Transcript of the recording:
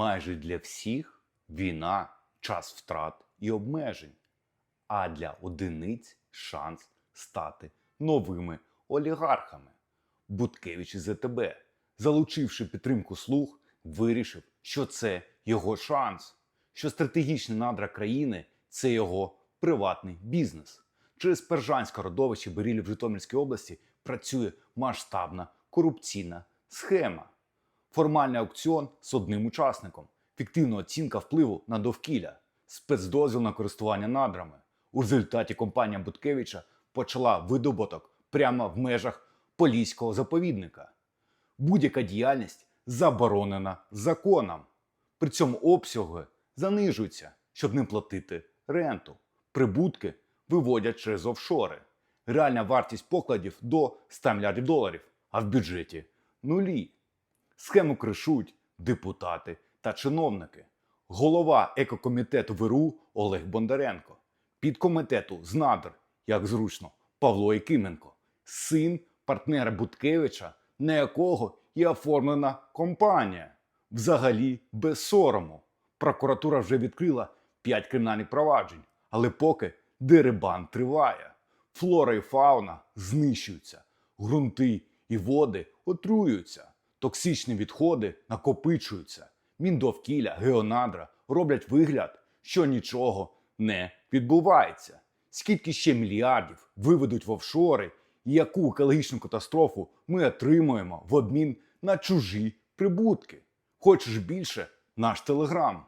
Майже для всіх війна час втрат і обмежень, а для одиниць шанс стати новими олігархами. Буткевич із ЗТБ, залучивши підтримку слуг, вирішив, що це його шанс, що стратегічні надра країни це його приватний бізнес. Через Пержанське родовище Берілів в Житомирській області працює масштабна корупційна схема. Формальний аукціон з одним учасником, фіктивна оцінка впливу на довкілля, спецдозвіл на користування надрами. У результаті компанія Буткевича почала видобуток прямо в межах Поліського заповідника. Будь-яка діяльність заборонена законом. При цьому обсяги занижуються, щоб не платити ренту. Прибутки виводять через офшори. Реальна вартість покладів до 100 мільярдів доларів, а в бюджеті нулі. Схему кришують депутати та чиновники. Голова екокомітету ВРУ Олег Бондаренко, підкомітету з надр, як зручно, Павло Якименко, син партнера Буткевича, на якого і оформлена компанія. Взагалі без сорому. Прокуратура вже відкрила 5 кримінальних проваджень, але поки дерибан триває. Флора і фауна знищуються, ґрунти і води отруюються, токсичні відходи накопичуються. Міндовкілля, геонадра роблять вигляд, що нічого не відбувається. Скільки ще мільярдів виведуть в офшори, і яку екологічну катастрофу ми отримуємо в обмін на чужі прибутки? Хочеш більше? Наш телеграм.